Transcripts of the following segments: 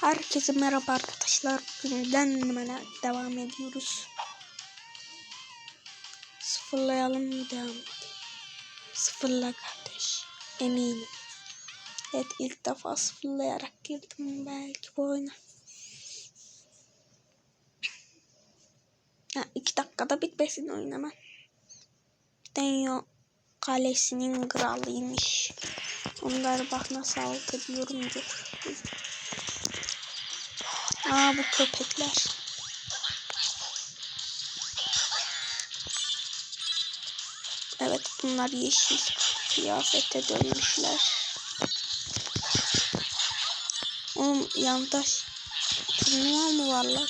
Herkese merhaba arkadaşlar. Bugün denlemene devam ediyoruz. Sıfırlayalım devam edelim? Sıfırla kardeş. Eminim. Evet ilk defa sıfırlayarak girdim belki bu oyuna. Ha, iki dakikada bitmesin hemen. Denyo kalesinin kralıymış. Onları bak nasıl alt ediyorum diyor. Aa bu köpekler. Evet bunlar yeşil kıyafete dönmüşler. Oğlum yandaş turnuva mı var lan?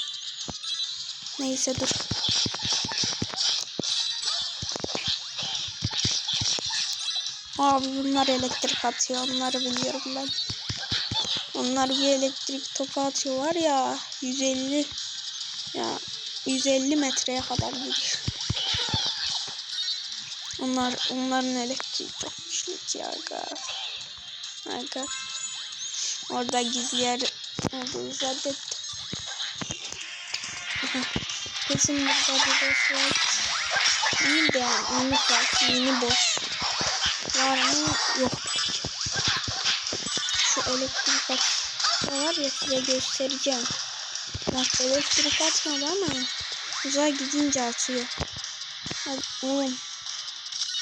Neyse dur. Abi bunlar elektrik atıyor. Onları biliyorum ben. Onlar bir elektrik topu atıyorlar ya 150 ya 150 metreye kadar gidiyor. Onlar onların elektriği çok güçlü ki aga. Orada gizli yer olduğunu zannettim. Kesin burada bir boss var. İyi de yani mini var. Mini boss. Var mı? Yok. Ya size göstereceğim. Bak elektrik atmadı ama uzay gidince atıyor. Hadi oğlum.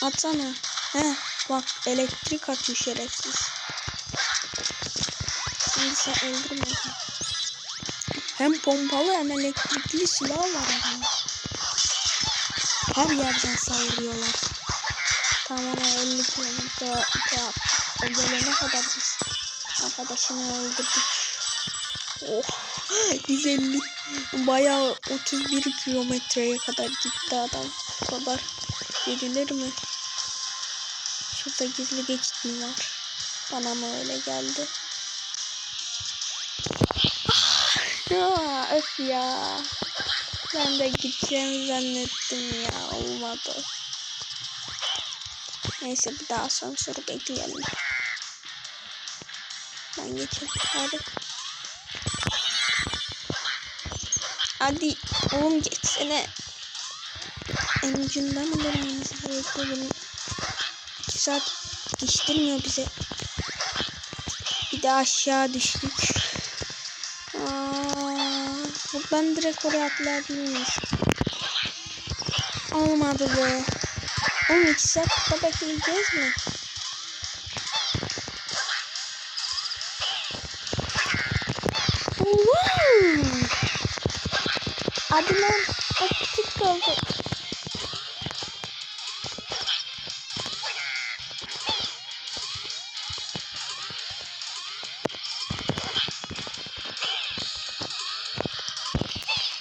Atsana. He bak elektrik atıyor şerefsiz. Şimdi sen öldürme. Hem pompalı hem elektrikli silah var adamda. Her yerden saldırıyorlar. Tamam 50 kilometre yaptık. O gelene kadar biz arkadaşını öldürdük. Oh 150 bayağı 31 kilometreye kadar gitti adam. Bu kadar gidilir mi? Şurada gizli geçit mi var? Bana mı öyle geldi? Ya öf ya. Ben de gideceğimi zannettim ya. Olmadı. Neyse bir daha son soru bekleyelim. Ben geçeyim. Hadi. Hadi oğlum geçsene. En ucundan mı dönmemiz gerekiyor bunu? 2 saat geçtirmiyor bize. Bir de aşağı düştük. Aa, buradan direkt oraya atlayabiliriz. Olmadı be. Oğlum 2 saat burada bekleyeceğiz mi? Hadi lan. Aktif kaldı.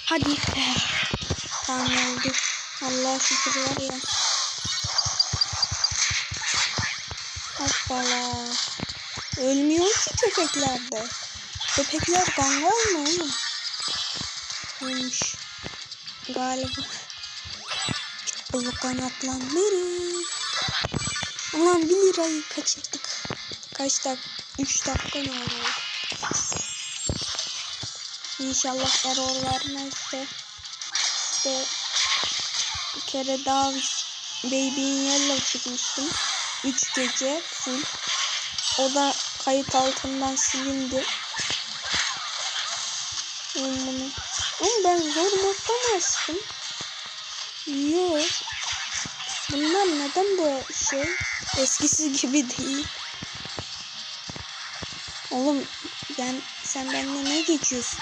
Hadi. Tamam oldu. Allah şükür var ya. Hoppala. Ölmüyor ki köpeklerde. Köpekler kangal mı oğlum? Ölmüş. Galiba. Bu kanatlanları. Ulan 1 lirayı kaçırdık. Kaç dakika? 3 dakika mı oldu? İnşallah error vermez de. İşte bir kere daha Baby Yellow çıkmıştım. 3 gece full. O da kayıt altından silindi. Bunu. Ama ben zor modda mı açtım? Yok. Bunlar neden bu şey eskisi gibi değil? Oğlum ben sen benimle ne geçiyorsun?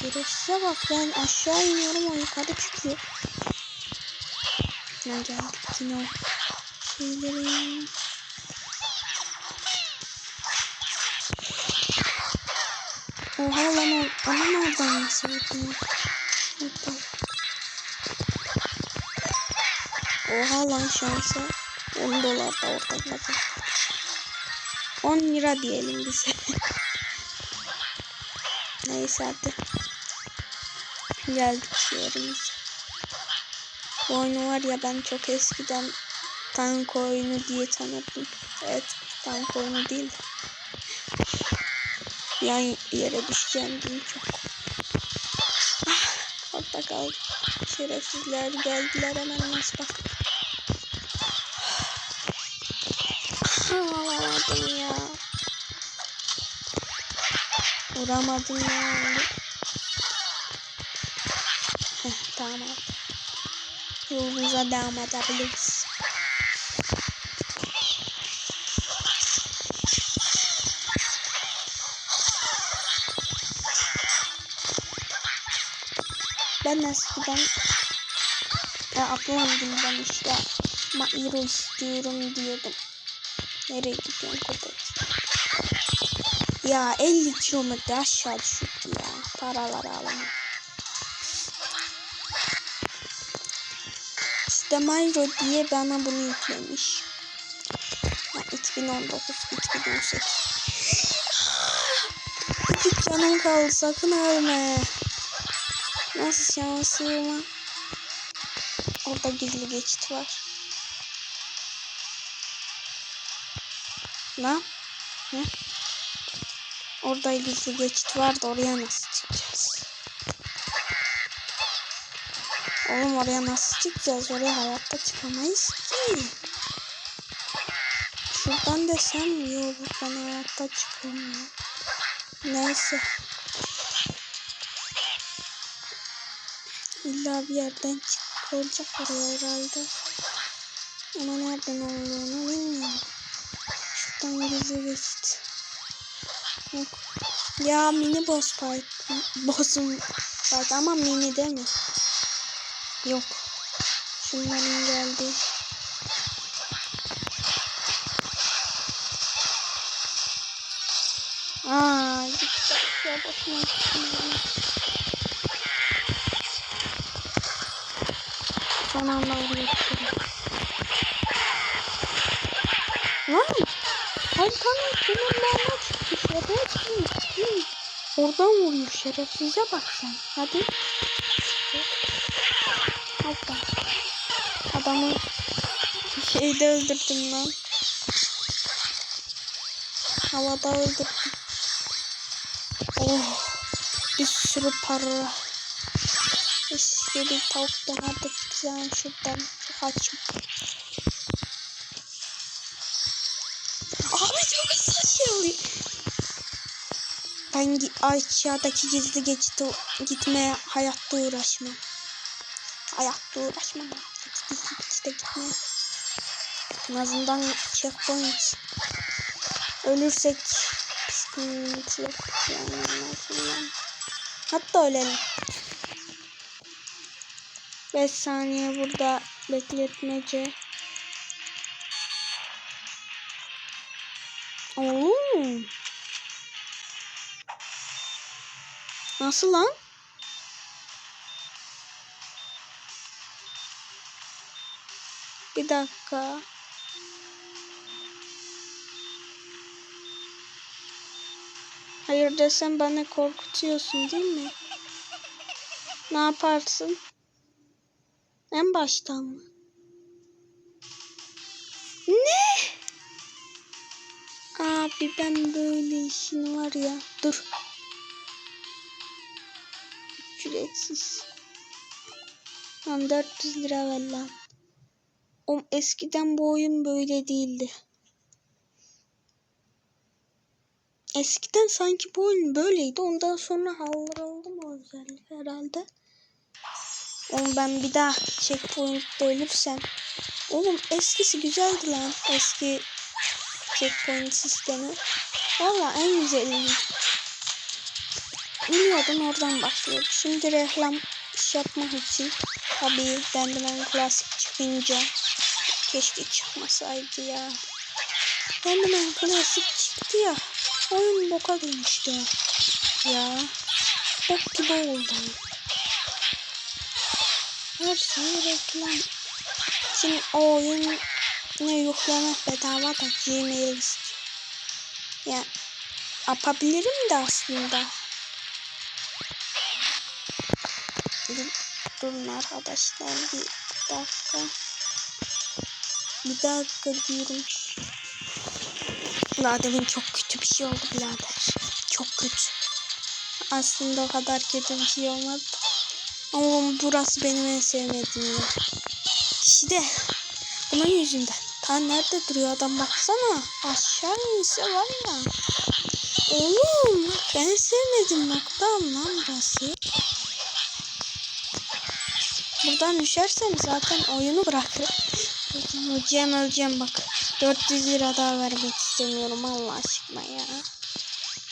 Şerefsize bak ben aşağı iniyorum o yukarı çıkıyor. Ne geldik yine o şeylerin. Oha lan o ama nereden nasıl yapıyor? Oha lan şansa 10 dolar da orada kazandı. 10 lira diyelim bize. Neyse hadi. Geldik yerimize. Bu oyunu var ya ben çok eskiden tank oyunu diye tanırdım. Evet tank oyunu değil. Yan yere düşeceğim diye çok. Ah, orada kaldım. Şerefsizler geldiler hemen nasıl bak. Alamadım ya. Vuramadım ya. Heh, tamam. Yolumuza devam edebiliriz. Eskiden ya ablam dilden işte Mairo istiyorum diyordum. Nereye gidiyorsun köpek? Ya 50 kilometre aşağı düşürdü ya. Paraları alamam. İşte Mairo diye bana bunu yüklemiş. Ha, 2019, 2018. Küçük canım kaldı sakın ölme. Nasıl şansıma? Orada gizli geçit var. Lan? Ne? Orada gizli geçit var da oraya nasıl çıkacağız? Oğlum oraya nasıl çıkacağız? Oraya hayatta çıkamayız ki. Şuradan desem iyi olur. Ben hayatta çıkamıyorum. Neyse. İlla bir yerden çıkacak oraya herhalde. Ama nereden olduğunu bilmiyorum. Şuradan gizli geçit. Yok. Ya mini boss fight. Boss'um fight ama mini değil mi? Yok. Şunların geldi. Aa, gitti. Ya boşuna. Son anda oraya düşürdüm. Lan! Haritanın kenarlarına çıktı. Şerefsiz. Oradan vuruyor şerefsize bak sen. Hadi. Hoppa. Adamı şeyde öldürdüm lan. Havada öldürdüm. Oh. Bir sürü para. Bir tavuk donatıp gideceğim şuradan. Çok açım. Abi çok oluyor. Ben aşağıdaki gizli geçite gitmeye hayatta uğraşmam. Hayatta uğraşmam. Gizli geçite gitmeye. En azından checkpoint. Ölürsek yok. Yani, yani. Hatta ölelim. 5 saniye burada bekletmece. Oo. Nasıl lan? Bir dakika. Hayır desem beni korkutuyorsun değil mi? Ne yaparsın? En baştan mı? Ne? Abi ben böyle işin var ya. Dur. Ücretsiz. Lan 400 lira ver lan. Oğlum eskiden bu oyun böyle değildi. Eskiden sanki bu oyun böyleydi. Ondan sonra kaldırıldı mı o özellik herhalde. Oğlum ben bir daha checkpoint'te ölürsem. Oğlum eskisi güzeldi lan. Eski checkpoint sistemi. Valla en güzeliydi. Biliyordum oradan başlıyor. Şimdi reklam iş yapmak için tabii Bendemen klasik çıkınca keşke çıkmasaydı ya. Bendemen klasik çıktı ya. Oyun boka dönüştü. Ya. Bok gibi oldu. Şey reklam. Şimdi o oyun ne yüklemek bedava da Gmail. Ya yapabilirim de aslında. Dur, durun arkadaşlar bir dakika. Bir dakika diyorum. Biraderin çok kötü bir şey oldu birader. Çok kötü. Aslında o kadar kötü bir şey olmadı. Ama burası benim en sevmediğim yer. İşte bunun yüzünden. Ta nerede duruyor adam baksana. Aşağı inse var ya. Oğlum bak en sevmediğim noktam lan burası. Buradan düşersem zaten oyunu bırakır. Öleceğim öleceğim bak. 400 lira daha vermek istemiyorum Allah aşkına ya.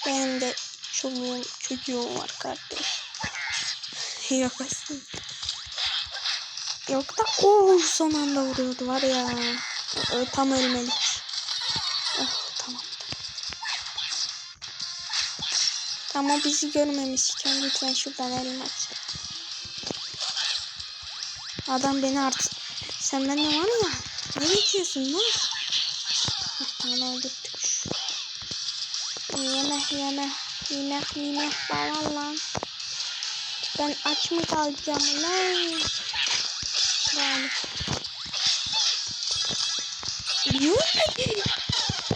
Benim de çocuğum, çocuğum var kardeş. Yok aslında. Yok da oh, son anda vuruyordu var ya. Ö, Tam ölmelik. Oh tamam. Tamam bizi görmemişken lütfen şuradan elini aç. Adam beni artık sen benden var ya ne geçiyorsun lan? Heh, Tamam öldürdük. Yeme yeme yeme yeme falan lan. Ben aç mı kalacağım lan? Yani. Yok.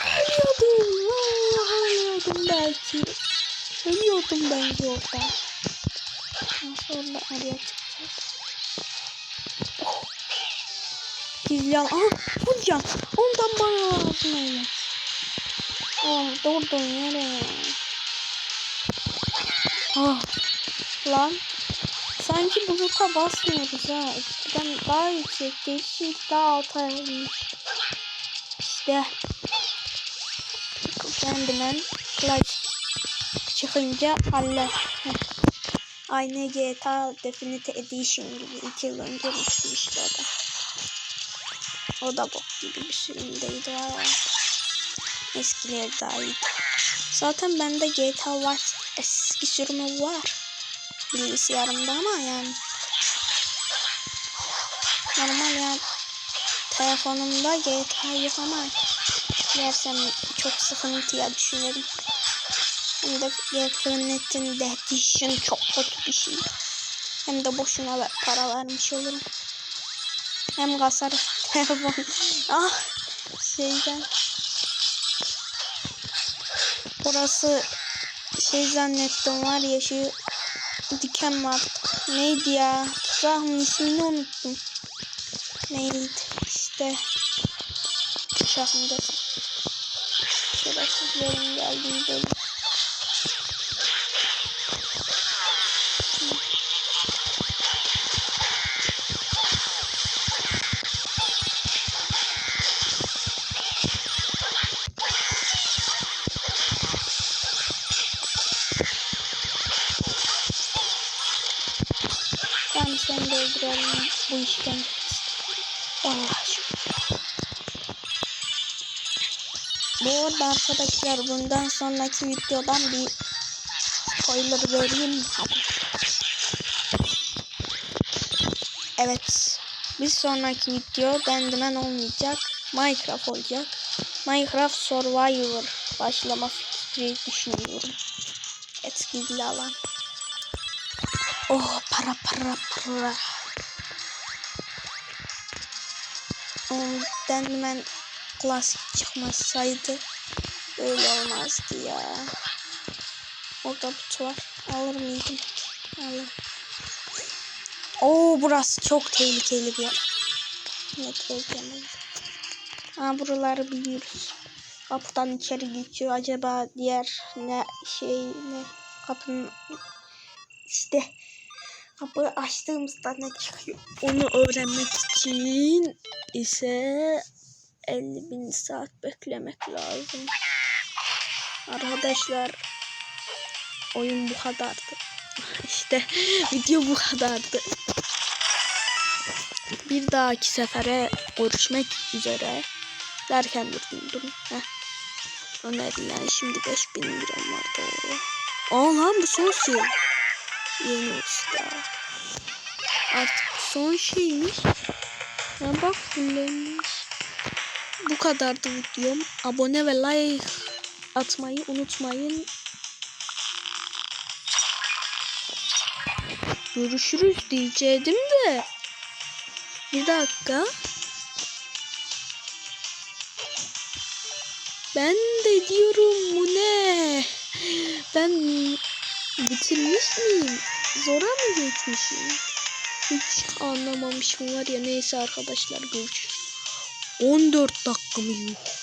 Ölüyordum. Vallahi ölüyordum belki. Ölüyordum bence orada. Nasıl orada oraya çıkacağız? Oh. Gizliyan. Aha vuracağım. Ondan bana lazım öyle. Oğlum durdun yere. Ah. Lan. Sanki buluta basmıyoruz ha. Eskiden daha yüksekteydi. Şimdi daha alta inmiş. İşte. Kendimen klasik. Çıkınca. Heh. Aynı GTA Definitive Edition gibi iki yıl önce düşmüştü o da. O da bok gibi bir sürümdeydi valla. Eskileri daha iyiydi. Zaten bende GTA Vice eski sürümü var. Bilgisayarımda ama yani. Normal yani. Telefonumda GTA yok ama yersem çok sıkıntıya düşünürüm. Hem de Definitive Edition çok kötü bir şey. Hem de boşuna para vermiş olurum. Hem kasar telefon. ah şeyden. Burası şey zannettim var ya şu diken var. Neydi ya? Tuzağın ismini unuttum. Neydi işte. Desem. Şerefsizlerin geldiği bölüm. Öldürelim bu arada arkadaşlar bundan sonraki videodan bir spoiler vereyim mi? Evet. Bir sonraki video Bendimen olmayacak. Minecraft olacak. Minecraft Survivor başlama fikri düşünüyorum. Etkili alan. Oh para para para. Bendimen klasik çıkmasaydı böyle olmazdı ya. Orada but var. Alır mıydım? Alır. Oo burası çok tehlikeli bir yer. Ne tehlikeli. Ha buraları biliyoruz. Kapıdan içeri geçiyor. Acaba diğer ne şey ne kapının işte kapıyı açtığımızda ne çıkıyor? Onu öğrenmek için ise 50 bin saat beklemek lazım. Arkadaşlar oyun bu kadardı. İşte video bu kadardı. Bir dahaki sefere görüşmek üzere. Derken durun. Heh. Önerilen şimdi 5000 liram var doğru. Aa lan bu şey. Yeni usta. Artık son şeymiş. Ya bak fullenmiş. Bu kadardı videom. Abone ve like atmayı unutmayın. Görüşürüz diyecektim de. Bir dakika. Ben de diyorum bu ne? Ben bitirmiş miyim? Zora mı geçmişim? Hiç anlamamışım var ya. Neyse arkadaşlar görüşürüz. 14 dakika mı yuh?